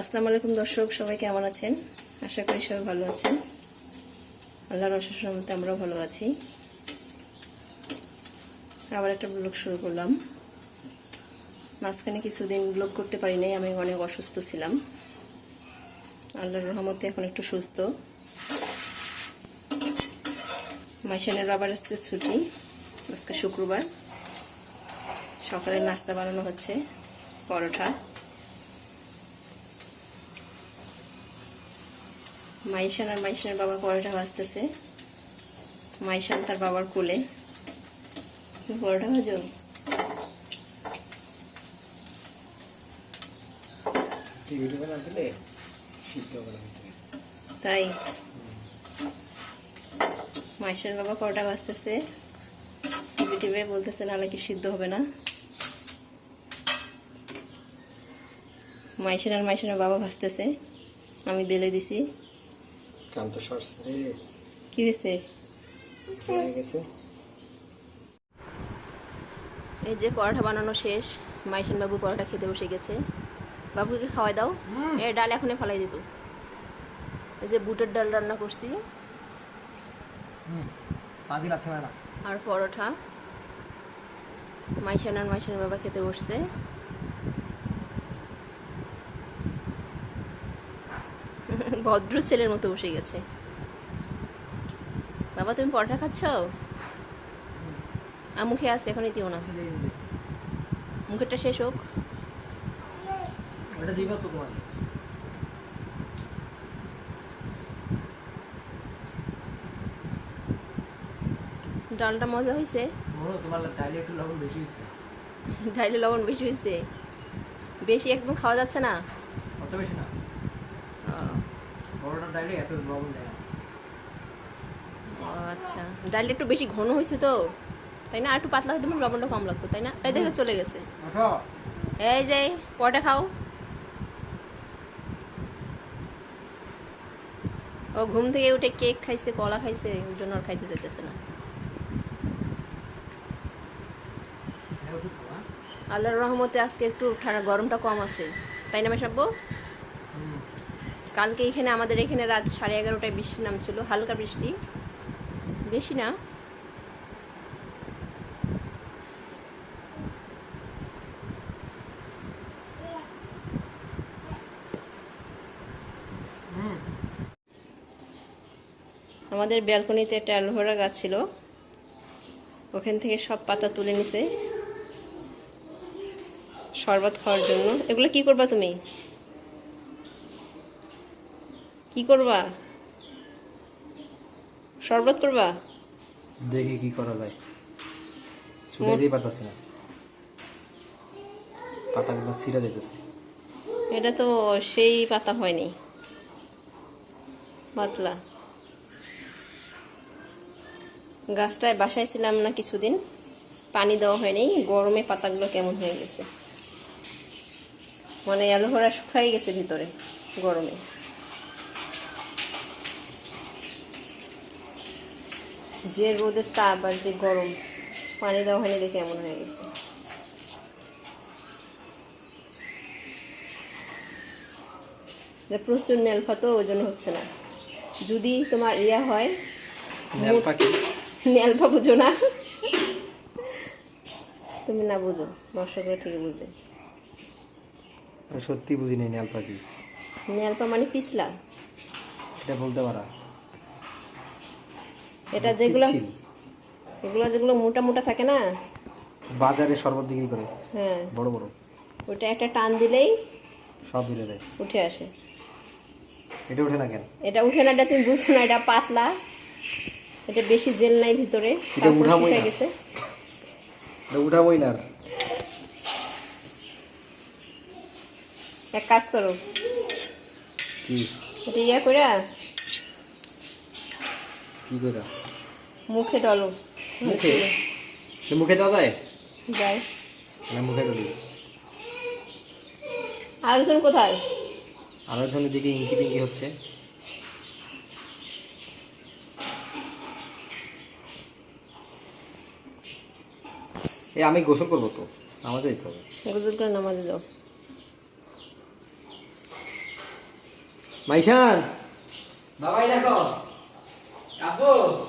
আসসালামু আলাইকুম দর্শক, সবাই কেমন আছেন? আশা করি সবাই ভালো আছেন। আল্লাহর অশেষ রহমতে আমরাও ভালো আছি। আবার একটা ব্লগ শুরু করলাম। মাঝখানে কিছুদিন ব্লগ করতে পারি নাই, আমি অনেক অসুস্থ ছিলাম। আল্লাহর রহমতে এখন একটু সুস্থ। মাইশানের বাবার আজকে ছুটি, আজকে শুক্রবার। সকালে নাস্তা বানানো হচ্ছে, পরোটা। মাইশান আর মাইশানের বাবা পরোটা ভাজতেছে। মাইশান তার বাবার কোলে। পরোটা ভাজো? তাই? মাইশানের বাবা পরোটা ভাজতেছে। টিভি বলতেছে নাহলে কি সিদ্ধ হবে না? মাইশান আর মাইশানের বাবা ভাজতেছে। আমি বেলে দিছি। কাম তো রে। কি হয়েছে হয়ে গেছে। এই যে পরোটা বানানো শেষ মাইশান বাবু পরোটা খেতে বসে গেছে। বাবুকে খাওয়াই দাও এ ডাল এখনই ফেলাই দিত এই যে বুটের ডাল রান্না করছি। আর পরোটা। মাইশান আর মাইশানের বাবা খেতে বসছে। ভদ্র ছেলের মতো বসে গেছে। বাবা তুমি পরোটা খাচ্ছ? আর মুখে আসছে এখনই দিও না। মুখেরটা শেষ হোক। ডালটা মজা হয়েছে ডাইলে লবণ বেশি হয়েছে বেশি একদম খাওয়া যাচ্ছে না? অত বেশি না। বড়টা এত লবণ দেয় ও আচ্ছা। ডালটা একটু বেশি ঘন হয়েছে তো। তাই না? আর একটু পাতলা হয়তো লবণটা কম লাগতো তাই না? এই দেখে চলে গেছে। এই যে পরোটা খাও। ও ঘুম থেকে উঠে কেক খাইছে কলা খাইছে ওই জন্য আর খাইতে চাইতেছে না। হ্যাঁ, আল্লাহর রহমতে আজকে একটু ঠান্ডা গরমটা কম আছে। তাই না মেশাব্বো হুম কালকে এখানে আমাদের এখানে রাত সাড়ে এগারোটায় বৃষ্টি নামছিল হালকা বৃষ্টি। বেশি না। আমাদের ব্যালকনিতে একটা অ্যালোভেরা গাছ ছিল। ওখান থেকে সব পাতা তুলে নিছে। শরবত খাওয়ার জন্য। এগুলো কি করবা তুমি? কি করবা? শরবত করবা? দেখি কি করা যায়। ছুটে দিয়ে পারতাছি না। পাতাগুলো ছিঁড়া যেতেছে এটা তো সেই পাতা হয়নি। পাতলা। গাছটায় বাসায় ছিলাম না কিছুদিন। পানি দেওয়া হয়নি। গরমে পাতাগুলো কেমন হয়ে গেছে। মানে অ্যালোভেরা শুকাই গেছে ভিতরে গরমে। যে রোদের তাপ আর যে গরম পানি দেওয়া হয়নি দেখে এমন হয়ে গেছে। প্রচুর নেলফা তো ওই জন্য হচ্ছে না। যদি তোমার ইয়া হয় নেল নেলফা বুঝো না। তুমি না বুঝো দর্শকরা ঠিকই বুঝবে। আমি সত্যি বুঝিনি নেল পাখি নেলফা মানে পিছলা। এটা বলতে পারা। এটা যেগুলো এগুলো যেগুলো মোটা মোটা থাকে না? বাজারে শরবত বিক্রি করে। হ্যাঁ। বড় বড়। ওটা একটা টান দিলেই সব দিলে দেয়। উঠে আসে। এটা ওঠে না কেন? এটা উঠে না এটা তুমি বুঝো না এটা পাতলা। এটা বেশি জেল নাই ভিতরে। এটা উঠাবোই না। গেছে। এটা উঠাবোই না এক কাজ করো। কি? এটা ইয়া করে কি করে? মুখে ডলো মুখে? মুখে দেওয়া যায় যায় মুখে ডলি আরেকজন কোথায়? আরও জনের দিকে ইঙ্কি পিঙ্কি হচ্ছে। এ আমি গোসল করব তো। নামাজে যেতে হবে। গোসল করে নামাজে যাও। মাইশান বাবাই দেখো। Acabou!